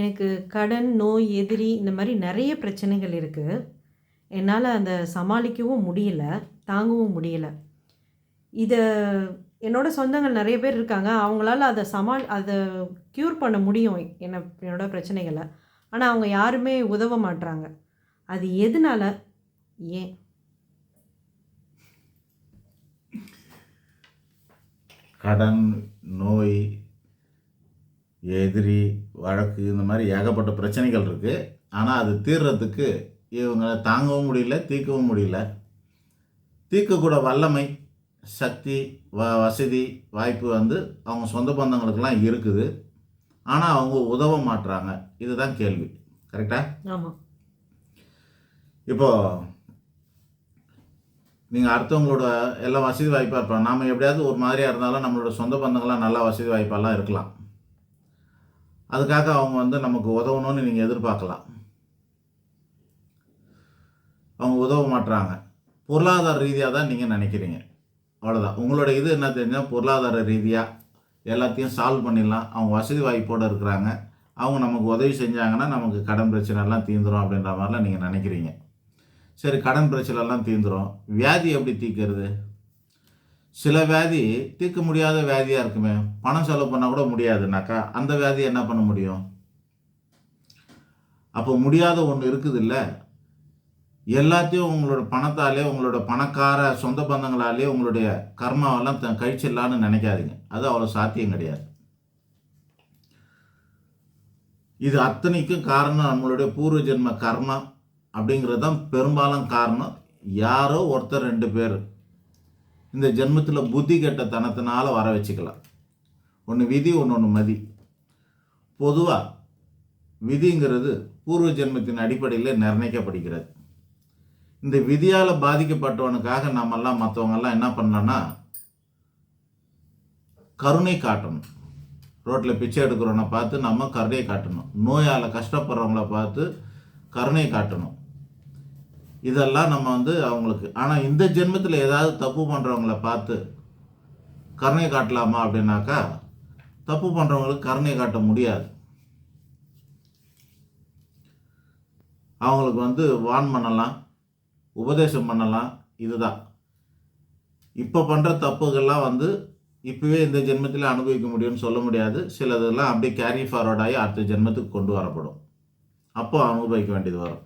எனக்கு கடன், நோய், எதிரி இந்த மாதிரி நிறைய பிரச்சனைகள் இருக்குது என்னால் அந்த சமாளிக்கவும் முடியல, தாங்கவும் முடியல. இதை என்னோடய சொந்தங்கள் நிறைய பேர் இருக்காங்க. அவங்களால அதை சமாள் அதை க்யூர் பண்ண முடியும் என்ன என்னோடய பிரச்சனைகளை ஆனால் அவங்க யாருமே உதவ மாட்றாங்க. அது எதனால் ஏன்? கடன், நோய், எதிரி, வழக்கு இந்த மாரி ஏகப்பட்ட பிரச்சனைகள் இருக்கு. ஆனா அது தீர்றதுக்கு இவங்கள தாங்கவும் முடியல, தீர்க்கவும் முடியல. தீர்க்கக்கூட வல்லமை, சக்தி, வ வசதி, வாய்ப்பு வந்து அவங்க சொந்த பந்தங்களுக்கெல்லாம் இருக்குது. ஆனா அவங்க உதவ மாட்றாங்க. இதுதான் கேள்வி. கரெக்ட்டா? ஆமா. இப்போ நீங்க அடுத்தவங்களோட எல்லாம் வசதி வாய்ப்பா இருப்பாங்க. நாம எப்படியாவது ஒரு மாதிரியா இருந்தாலும் நம்மளோட சொந்த பந்தங்கள்லாம் நல்லா வசதி வாய்ப்பாலாம் இருக்கலாம். அதுக்காக அவங்க வந்து நமக்கு உதவணும்னு நீங்கள் எதிர்பார்க்கலாம். அவங்க உதவ மாட்றாங்க. பொருளாதார ரீதியாக தான் நீங்கள் நினைக்கிறீங்க அவ்வளோதான். உங்களோட இது என்ன தெரிஞ்சால் பொருளாதார ரீதியாக எல்லாத்தையும் சால்வ் பண்ணிடலாம். அவங்க வசதி வாய்ப்போடு இருக்கிறாங்க. அவங்க நமக்கு உதவி செஞ்சாங்கன்னா, நமக்கு கடன் பிரச்சனைலாம் தீர்ந்துரும் அப்படின்ற மாதிரிலாம் நீங்கள் நினைக்கிறீங்க சரி கடன் பிரச்சனைலாம் தீர்ந்துரும். வியாதி எப்படி தீர்க்கிறது? சில வியாதி தீர்க்க முடியாத வியாதியாக இருக்குமே. பணம் செலவு பண்ணால் கூட முடியாதுனாக்கா அந்த வியாதிய என்ன பண்ண முடியும்? அப்போ முடியாத ஒண்ணு இருக்குதுல்ல. எல்லாத்தையும் உங்களோட பணத்தாலே, உங்களோட பணக்கார சொந்த பந்தங்களாலே உங்களுடைய கர்மாவெல்லாம் த கழிச்சிடலான்னு நினைக்காதீங்க அது அவ்வளோ சாத்தியம் கிடையாது. இது அத்தனைக்கும் காரணம் நம்மளுடைய பூர்வ ஜென்ம கர்மா அப்படிங்கிறது தான் பெரும்பாலும் காரணம். யாரோ ஒருத்தர் ரெண்டு பேர் இந்த ஜென்மத்தில் புத்தி கெட்டத்தனத்தினால வர வச்சுக்கலாம். ஒன்று விதி, ஒன்று மதி. பொதுவாக விதிங்கிறது பூர்வ ஜென்மத்தின் அடிப்படையில் நிர்ணயிக்கப்படுகிறது. இந்த விதியால் பாதிக்கப்பட்டவனுக்காக நம்மெல்லாம் மற்றவங்கெல்லாம் என்ன பண்ணலான்னா கருணை காட்டணும். ரோட்டில் பிச்சை எடுக்கிறவன பார்த்து நம்ம கருணை காட்டணும். நோயால் கஷ்டப்படுறவங்கள பார்த்து கருணை காட்டணும். இதெல்லாம் நம்ம வந்து அவங்களுக்கு ஆனால் இந்த ஜென்மத்தில் ஏதாவது தப்பு பண்ணுறவங்கள பார்த்து கருணை காட்டலாமா அப்படின்னாக்கா, தப்பு பண்ணுறவங்களுக்கு கருணை காட்ட முடியாது. அவங்களுக்கு வந்து வார்ன் பண்ணலாம், உபதேசம் பண்ணலாம். இதுதான். இப்போ பண்ணுற தப்புகள்லாம் வந்து இப்போவே இந்த ஜென்மத்தில் அனுபவிக்க முடியும்னு சொல்ல முடியாது. சிலதெல்லாம் அப்படியே கேரி ஃபார்வர்ட் ஆகி அடுத்த ஜென்மத்துக்கு கொண்டு வரப்படும். அப்போ அனுபவிக்க வேண்டியது வரும்.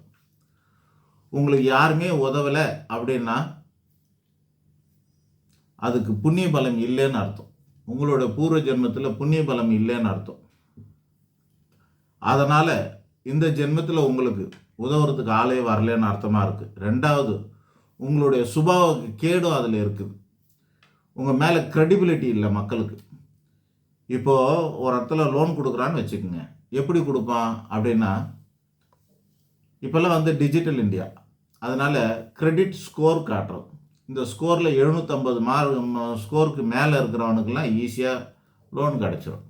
உங்களுக்கு யாருமே உதவலை அப்படின்னா அதுக்கு புண்ணிய பலம் இல்லைன்னு அர்த்தம். உங்களோட பூர்வ ஜென்மத்தில் புண்ணிய பலம் இல்லைன்னு அர்த்தம். அதனால் இந்த ஜென்மத்தில் உங்களுக்கு உதவுறதுக்கு ஆளே வரலன்னு அர்த்தமாக இருக்குது ரெண்டாவது உங்களுடைய சுபாவ கேடும் அதில் இருக்குது. உங்கள் மேலே க்ரெடிபிலிட்டி இல்லை மக்களுக்கு. இப்போது ஒரு இடத்துல லோன் கொடுக்குறான்னு வச்சுக்கோங்க எப்படி கொடுப்பான் அப்படின்னா, இப்போல்லாம் வந்து டிஜிட்டல் இந்தியா. அதனால் கிரெடிட் ஸ்கோர் காட்டுறோம். இந்த ஸ்கோரில் எழுநூற்றம்பது மார்க் ஸ்கோருக்கு மேலே இருக்கிறவனுக்கெல்லாம் ஈஸியாக லோன் கிடைச்சிரும்.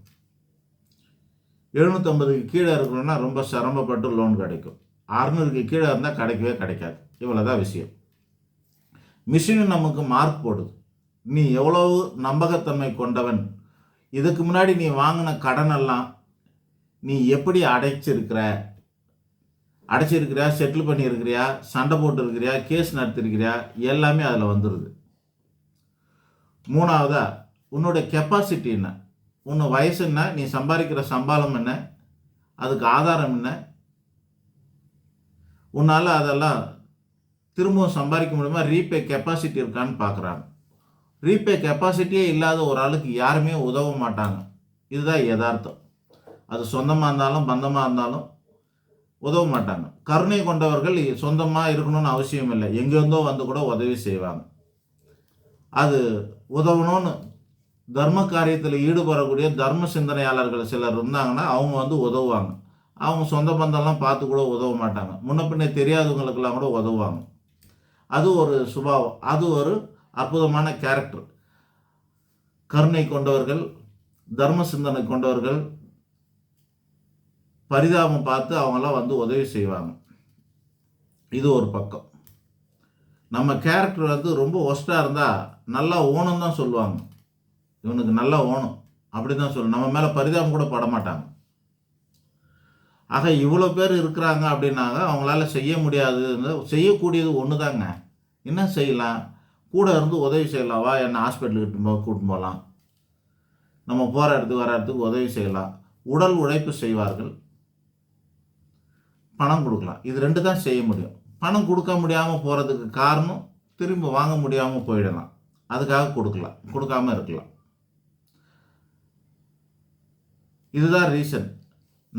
750க்கு கீழ இருக்கிறவன்னா ரொம்ப சிரமப்பட்டு லோன் கிடைக்கும். அறநூறுக்கு கீழே இருந்தால் கிடைக்கவே கிடைக்காது. இவ்வளோ தான் விஷயம். மிஷினு நமக்கு மார்க் போடுது. நீ எவ்வளவு நம்பகத்தன்மை கொண்டவன். இதுக்கு முன்னாடி நீ வாங்கின கடனெல்லாம் நீ எப்படி அடைச்சிருக்கிற? அடைச்சிருக்கிறியா? செட்டில் பண்ணியிருக்கிறியா? சண்டை போட்டுருக்கிறியா? கேஸ் நடத்திருக்கிறியா எல்லாமே அதில் வந்துடுது மூணாவதாக உன்னோட கெப்பாசிட்டி என்ன? உன் வயசு என்ன? நீ சம்பாதிக்கிற சம்பளம் என்ன? அதுக்கு ஆதாரம் என்ன? உன்னால் அதெல்லாம் திரும்பவும் சம்பாதிக்க முடியுமா? ரீபே கெப்பாசிட்டி இருக்கான்னு பார்க்குறாங்க. ரீபே கெப்பாசிட்டியே இல்லாத ஒரு ஆளுக்கு யாருமே உதவ மாட்டாங்க. இதுதான் எதார்த்தம். அது சொந்தமாக இருந்தாலும், பந்தமாக இருந்தாலும் உதவ மாட்டாங்க. கருணை கொண்டவர்கள் சொந்தமாக இருக்கணும்னு அவசியம் இல்லை எங்கேருந்தோ வந்து கூட உதவி செய்வாங்க. அது உதவணும்னு தர்ம காரியத்தில் ஈடுபடக்கூடிய தர்ம சிந்தனையாளர்கள் சிலர் இருந்தாங்கன்னா, அவங்க வந்து உதவுவாங்க. அவங்க சொந்த பந்தம்லாம் பார்த்து கூட உதவ மாட்டாங்க. முன்ன பின்ன தெரியாதவங்களுக்கெல்லாம் கூட உதவுவாங்க. அது ஒரு சுபாவம். அது ஒரு அற்புதமான கேரக்டர். கருணை கொண்டவர்கள், தர்ம சிந்தனை கொண்டவர்கள், பரிதாபம் பார்த்து அவங்களாம் வந்து உதவி செய்வாங்க. இது ஒரு பக்கம். நம்ம கேரக்டர் வந்து ரொம்ப வொர்ஸ்ட்டா இருந்தால் நல்லா ஓணும் தான் சொல்லுவாங்க. இவனுக்கு நல்லா ஓணும். அப்படிதான் சொல்லணும். நம்ம மேலே பரிதாபம் கூட பட மாட்டாங்க ஆக இவ்வளோ பேர் இருக்கிறாங்க அப்படின்னாங்க அவங்களால செய்ய முடியாது செய்யக்கூடியது ஒன்று தாங்க என்ன செய்யலாம் கூட இருந்து உதவி செய்யலாம் வா என்ன ஹாஸ்பிட்டலுக்கு போ கூட்டின்னு போகலாம் நம்ம போகிற இடத்துக்கு வர இடத்துக்கு உதவி செய்யலாம் உடல் உழைப்பு செய்வார்கள் பணம் கொடுக்கலாம். இது ரெண்டு தான் செய்ய முடியும். பணம் கொடுக்க முடியாமல் போகிறதுக்கு காரணம் திரும்ப வாங்க முடியாமல் போயிடலாம். அதுக்காக கொடுக்கலாம். கொடுக்காம இருக்கலாம். இதுதான் ரீசன்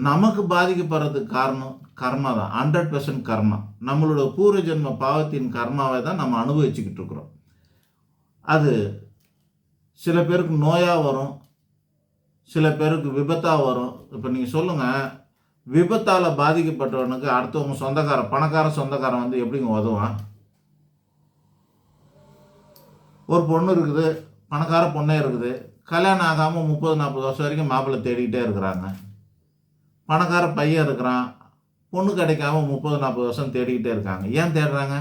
நமக்கு பாதிக்கப்படுறதுக்கு காரணம் கர்மா தான். ஹண்ட்ரட் பர்சன்ட் கர்மா. நம்மளோட பூர்வ ஜென்ம பாவத்தின் கர்மாவை தான் நம்ம அனுபவிச்சுக்கிட்டு இருக்கிறோம். அது சில பேருக்கு நோயாக வரும். சில பேருக்கு விபத்தாக வரும். இப்போ நீங்கள் சொல்லுங்கள் விபத்தால் பாதிக்கப்பட்டவனுக்கு அடுத்தவங்க சொந்தக்காரன் பணக்கார சொந்தக்காரன் வந்து எப்படிங்க உதவான்? ஒரு பொண்ணு இருக்குது பணக்கார பொண்ணே இருக்குது. கல்யாணம் ஆகாமல் முப்பது நாற்பது வருஷம் வரைக்கும் மாப்பிள்ளை தேடிக்கிட்டே இருக்கிறாங்க. பணக்கார பையன் இருக்கிறான். பொண்ணு கிடைக்காம முப்பது நாற்பது வருஷம் தேடிக்கிட்டே இருக்காங்க. ஏன் தேடுறாங்க?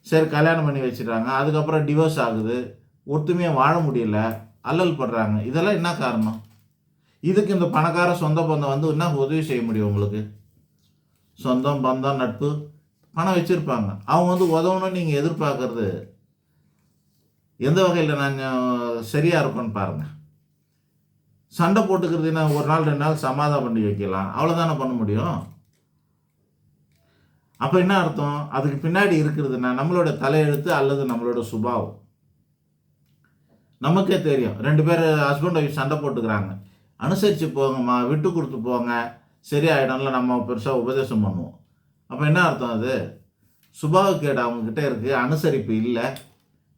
சரி கல்யாணம் பண்ணி வச்சிடுறாங்க அதுக்கப்புறம் டிவோர்ஸ் ஆகுது. ஒத்துமையாக வாழ முடியல. அல்லல் படுறாங்க. இதெல்லாம் என்ன காரணம்? இதுக்கு இந்த பணக்கார சொந்த பந்தம் வந்து என்ன உதவி செய்ய முடியும் உங்களுக்கு? சொந்தம் பந்தம் நட்பு பணம் வச்சுருப்பாங்க. அவங்க வந்து உதவணும்னு நீங்கள் எதிர்பார்க்கறது எந்த வகையில் நான் சரியாக இருக்கோன்னு பாருங்கள் சண்டை போட்டுக்கிறது என்ன? ஒரு நாள் ரெண்டு நாள் சமாதானம் பண்ணி வைக்கலாம். அவ்வளோதானே பண்ண முடியும்? அப்போ என்ன அர்த்தம்? அதுக்கு பின்னாடி இருக்கிறதுனா நம்மளோட தலையெழுத்து அல்லது நம்மளோட சுபாவம். நமக்கே தெரியும். ரெண்டு பேர் ஹஸ்பண்ட் ஒய்ஃப் சண்டை போட்டுக்கிறாங்க. அனுசரித்து போங்கம்மா விட்டு கொடுத்து போங்க. சரியாயிடும்ல நம்ம பெருசாக உபதேசம் பண்ணுவோம். அப்போ என்ன அர்த்தம் அது? சுபாவக்கேடு அவங்கக்கிட்ட இருக்குது அனுசரிப்பு இல்லை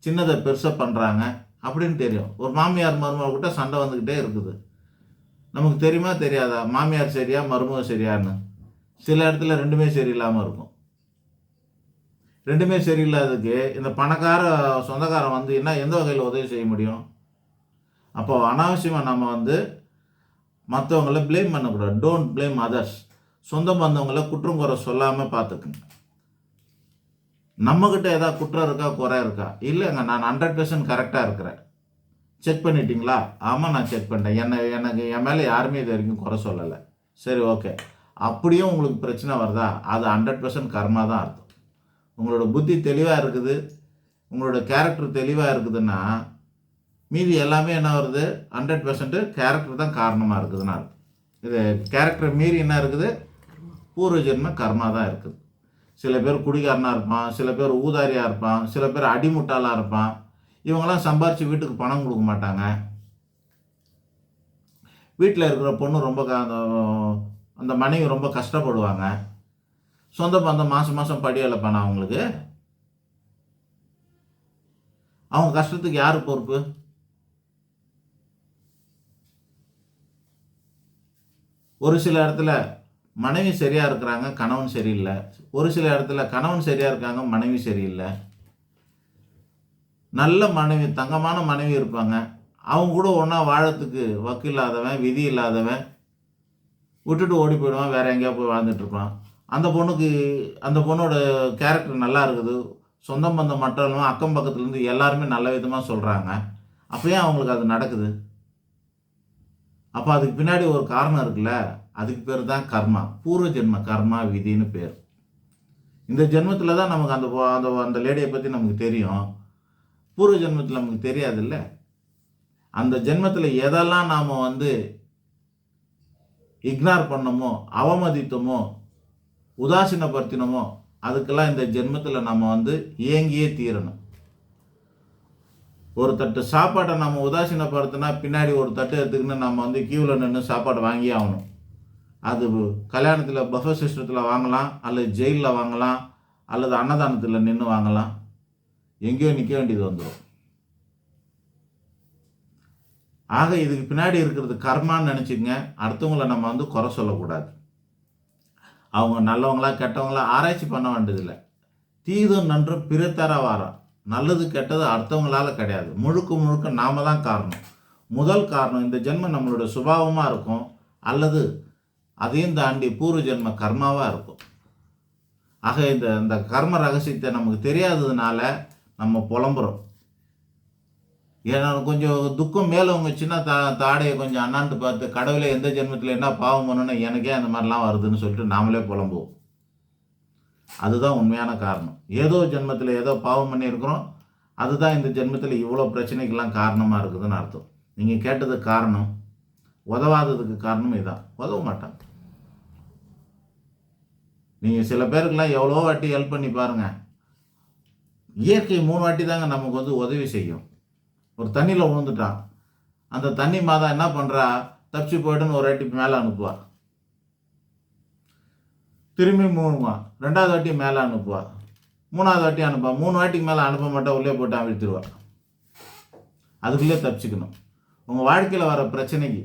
சின்னதை பெருசாக பண்ணுறாங்க அப்படின்னு தெரியும். ஒரு மாமியார் மருமகிட்ட சண்டை வந்துக்கிட்டே இருக்குது. நமக்கு தெரியுமா தெரியாதா? மாமியார் சரியா மருமக சரியான்னு? சில இடத்துல ரெண்டுமே சரியில்லாமல் இருக்கும். ரெண்டுமே சரியில்லாததுக்கு இந்த பணக்கார சொந்தக்காரன் வந்து என்ன எந்த வகையில் உதவி செய்ய முடியும்? அப்போ அனாவசியமாக நம்ம வந்து மற்றவங்கள ப்ளேம் பண்ணக்கூடாது. டோன்ட் ப்ளேம் அதர்ஸ் சொந்த பந்தவங்கள குற்றம் குறை சொல்லாமல் பார்த்துக்குங்க. நம்மக்கிட்ட ஏதாவது குற்றம் இருக்கா குறை இருக்கா? இல்லைங்க நான் ஹண்ட்ரட் பர்சன்ட் கரெக்டாக இருக்கிறேன். செக் பண்ணிட்டீங்களா? ஆமாம் நான் செக் பண்ணிட்டேன். என்ன எனக்கு என் மேலே யாருமே இது வரைக்கும் குறை சொல்லலை. சரி ஓகே அப்படியும் உங்களுக்கு பிரச்சனை வருதா? அது ஹண்ட்ரட் பர்சன்ட் கர்மா தான் அர்த்தம். உங்களோட புத்தி தெளிவாக இருக்குது. உங்களோட கேரக்டர் தெளிவாக இருக்குதுன்னா மீதி எல்லாமே என்ன வருது? ஹண்ட்ரட் பர்சன்ட்டு கேரக்டர் தான் காரணமாக இருக்குதுன்னா அர்த்தம். இது கேரக்டர் மீறி என்ன இருக்குது? பூர்வ ஜென்ம கர்மா தான் இருக்குது. சில பேர் குடிகாரனாக இருப்பான் சில பேர் ஊதாரியாக இருப்பான் சில பேர் அடிமுட்டாளாக இருப்பான். இவங்கெல்லாம் சம்பாரித்து வீட்டுக்கு பணம் கொடுக்க மாட்டாங்க. வீட்டில் இருக்கிற பொண்ணு ரொம்ப அந்த அந்த மனைவி ரொம்ப கஷ்டப்படுவாங்க. சொந்த பந்தம் மாதம் மாதம் படியலை பண்ண அவங்களுக்கு. அவங்க கஷ்டத்துக்கு யார் பொறுப்பு? ஒரு சில இடத்துல மனைவி சரியாக இருக்கிறாங்க கணவன் சரியில்லை. ஒரு சில இடத்துல கணவன் சரியாக இருக்காங்க மனைவி சரியில்லை. நல்ல மனைவி தங்கமான மனைவி இருப்பாங்க. அவங்க கூட ஒன்றா வாழறதுக்கு வக்கு இல்லாதவன் விதி இல்லாதவன் விட்டுட்டு ஓடி போயிடுவான் வேறு எங்கேயா போய் வாழ்ந்துட்டுருப்பான் அந்த பொண்ணுக்கு அந்த பொண்ணோட கேரக்டர் நல்லா இருக்குது. சொந்தம் பந்தம் மட்டும் இல்லாமல் அக்கம் பக்கத்துலேருந்து எல்லாருமே நல்ல விதமாக சொல்கிறாங்க அப்போயே அவங்களுக்கு அது நடக்குது? அப்போ அதுக்கு பின்னாடி ஒரு காரணம் இருக்குல்ல? அதுக்கு பேர் தான் கர்மா. பூர்வ ஜென்ம கர்மா விதின்னு பேர். இந்த ஜென்மத்தில் தான் நமக்கு அந்த அந்த அந்த லேடியை பற்றி நமக்கு தெரியும். பூர்வ ஜென்மத்தில் நமக்கு தெரியாதுல்ல? அந்த ஜென்மத்தில் எதெல்லாம் நாம் வந்து இக்னார் பண்ணமோ அவமதித்தமோ உதாசீனப்படுத்தினமோ அதுக்கெல்லாம் இந்த ஜென்மத்தில் நம்ம வந்து ஏங்கியே தீரணும். ஒரு தட்டு சாப்பாட்டை நம்ம உதாசீனப்படுத்தினா பின்னாடி ஒரு தட்டு எடுத்துக்கின்னு நம்ம வந்து கியூவில் நின்று சாப்பாடு வாங்கி ஆகணும். அது கல்யாணத்தில் பஃபே சிஸ்டத்தில் வாங்கலாம் அல்லது ஜெயிலில் வாங்கலாம் அல்லது அன்னதானத்தில் நின்று வாங்கலாம். எங்கேயோ நிற்க வேண்டியது வந்துடும் ஆக இதுக்கு பின்னாடி இருக்கிறது கர்மான்னு நினச்சிக்கங்க. அடுத்தவங்கள நம்ம வந்து குறை சொல்லக்கூடாது. அவங்க நல்லவங்களா கெட்டவங்களா ஆராய்ச்சி பண்ண வேண்டியதில்லை. தீதும் நன்றும் பிறத்தர வாரம் நல்லது கெட்டது அடுத்தவங்களால் கிடையாது. முழுக்க முழுக்க நாம தான் காரணம். முதல் காரணம் இந்த ஜென்மம் நம்மளோட சுபாவமாக இருக்கும் அல்லது அதையும் தாண்டி பூர்வ ஜென்ம கர்மாவாக இருக்கும். ஆக இந்த இந்த கர்ம ரகசியத்தை நமக்கு தெரியாததுனால நம்ம புலம்புறோம். ஏன்னா கொஞ்சம் துக்கம் மேலே அவங்க சின்ன தா தாடையை கொஞ்சம் அண்ணாந்து பார்த்து கடவுளே எந்த ஜென்மத்தில் என்ன பாவம் பண்ணணும் எனக்கே அந்த மாதிரிலாம் வருதுன்னு சொல்லிட்டு நாமளே புலம்புவோம். அதுதான் உண்மையான காரணம். ஏதோ ஜென்மத்தில் ஏதோ பாவம் பண்ணியிருக்கிறோம். அதுதான் இந்த ஜென்மத்தில் இவ்வளோ பிரச்சனைக்கெல்லாம் காரணமாக இருக்குதுன்னு அர்த்தம். நீங்கள் கேட்டதுக்கு காரணம் உதவாததுக்கு காரணம் இதுதான் உதவ மாட்டான் நீங்கள் சில பேருக்கெல்லாம் எவ்வளோ வாட்டி ஹெல்ப் பண்ணி பாருங்கள் இயற்கை மூணு வாட்டி தாங்க நமக்கு வந்து உதவி செய்யும். ஒரு தண்ணியில் விழுந்துட்டான் அந்த தண்ணி மாதம் என்ன பண்ணுறா தப்பிச்சு போய்ட்டுன்னு ஒரு வாட்டி மேலே அனுப்புவா. திரும்பி மூணுமா? ரெண்டாவது வாட்டி மேலே அனுப்புவா. மூணாவது வாட்டி அனுப்பா. மூணு வாட்டிக்கு மேலே அனுப்ப மாட்டா உள்ளே போட்டு அவிழ்த்துருவா. அதுக்குள்ளே தப்பிச்சுக்கணும். உங்கள் வாழ்க்கையில் வர பிரச்சனைக்கு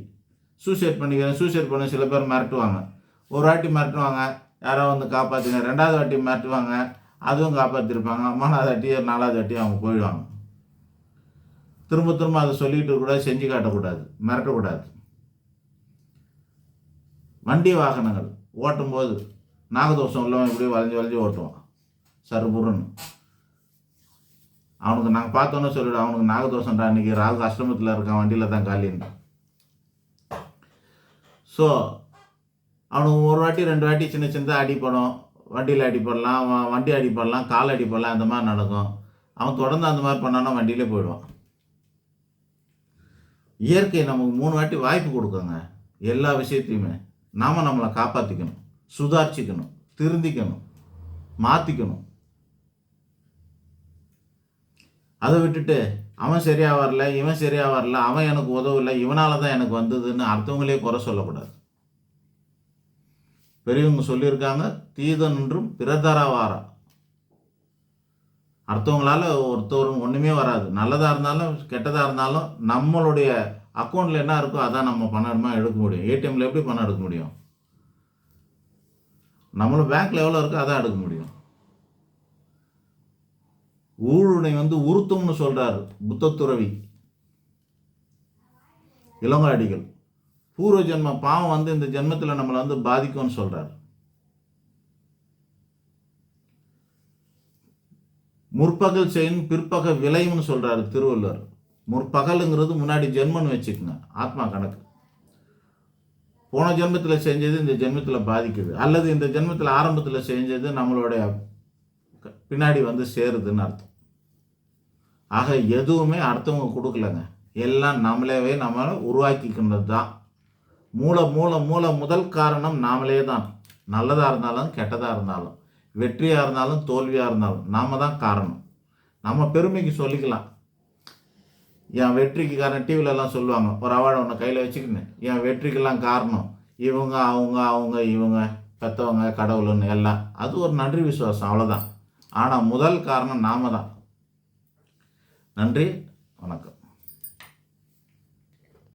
சூசைட் பண்ணிக்கிறேன் சூசைட் பண்ண சில பேர் மிரட்டுவாங்க. ஒரு வாட்டி மிரட்டுவாங்க யாரோ வந்து காப்பாற்றுங்க ரெண்டாவது வாட்டி மிரட்டுவாங்க அதுவும் காப்பாற்றிருப்பாங்க மூணாவது வாட்டி நாலாவது வாட்டி அவங்க போயிடுவாங்க. திரும்ப திரும்ப அதை சொல்லிட்டு கூட செஞ்சு காட்டக்கூடாது மிரட்டக்கூடாது. வண்டி வாகனங்கள் ஓட்டும்போது நாகதோஷம் உள்ளவன் இப்படியே வளைஞ்சு வளைஞ்சு ஓட்டுவான். சருபுருன்னு. அவனுக்கு நாங்கள் பார்த்தோன்னே சொல்லிவிடு அவனுக்கு நாகதோஷம்டா இன்னைக்கு ராகு அஷ்டமத்தில் இருக்கான் வண்டியில் தான் காலின்னு. ஸோ அவனுக்கு ஒரு வாட்டி ரெண்டு வாட்டி சின்ன சின்னதாக அடிப்படும் வண்டியில் அடிப்படலாம் அவன் வண்டி அடிப்படலாம் கால் அடிப்படலாம் அந்த மாதிரி நடக்கும். அவன் தொடர்ந்து அந்த மாதிரி பண்ணானா வண்டியிலே போயிடுவான். இயற்கை நமக்கு மூணு வாட்டி வாய்ப்பு கொடுக்குங்க. எல்லா விஷயத்தையுமே. நாம் நம்மளை காப்பாற்றிக்கணும் சுதாரிச்சிக்கணும் திருந்திக்கணும் மாற்றிக்கணும் அதை விட்டுட்டு அவன் சரியாக வரல இவன் சரியாக வரல அவன் எனக்கு உதவலை இவனால் தான் எனக்கு வந்ததுன்னு அடுத்தவங்களே குறை சொல்லக்கூடாது. பெரியவங்க சொல்லியிருக்காங்க தீதனென்றும் பிறதரவாரா அடுத்தவங்களால ஒருத்தவரும் ஒன்றுமே வராது. நல்லதாக இருந்தாலும் கெட்டதாக இருந்தாலும் நம்மளுடைய அக்கௌண்ட்டில் என்ன இருக்கோ அதான் நம்ம பணமாக எடுக்க முடியும். ஏடிஎம்மில் எப்படி பணம் எடுக்க முடியும்? நம்மளும் பேங்க்ல எவ்வளோ இருக்கோ அதான் எடுக்க முடியும். ஊழுனை வந்து உருத்தும்னு புத்த புத்தத்துறவி. இளங்காடிகள். பூர்வ ஜென்ம பாவம் வந்து இந்த ஜென்மத்தில் நம்மளை வந்து பாதிக்கும்னு சொல்றாரு. முற்பகல் செய்யும் பிற்பகல் விளையும்னு சொல்றாரு திருவள்ளுவர். முற்பகலுங்கிறது முன்னாடி ஜென்மன்னு வச்சுக்கோங்க ஆத்மா கணக்கு. போன ஜென்மத்தில் செஞ்சது இந்த ஜென்மத்தில் பாதிக்குது. அல்லது இந்த ஜென்மத்தில் ஆரம்பத்தில் செஞ்சது நம்மளுடைய பின்னாடி வந்து சேருதுன்னு அர்த்தம். ஆக எதுவுமே அடுத்தவங்க கொடுக்கலங்க. எல்லாம் நம்மளேவே நம்ம உருவாக்கிக்கின்றது தான் மூல மூல மூல முதல் காரணம் நாமளே தான் நல்லதாக இருந்தாலும் கெட்டதாக இருந்தாலும். வெற்றியாக இருந்தாலும் தோல்வியாக இருந்தாலும் நாம தான் காரணம். நம்ம பெருமைக்கு சொல்லிக்கலாம். என் வெற்றிக்கு காரணம் டிவில எல்லாம் சொல்லுவாங்க ஒரு அவார்டை ஒன்று கையில் வச்சுக்கின்னு என் வெற்றிக்கெல்லாம் காரணம் இவங்க அவங்க அவங்க இவங்க பெற்றவங்க கடவுளுன்னு எல்லாம். அது ஒரு நன்றி விசுவாசம் அவ்வளோதான் ஆனால் முதல் காரணம் நாம தான். நன்றி வணக்கம்.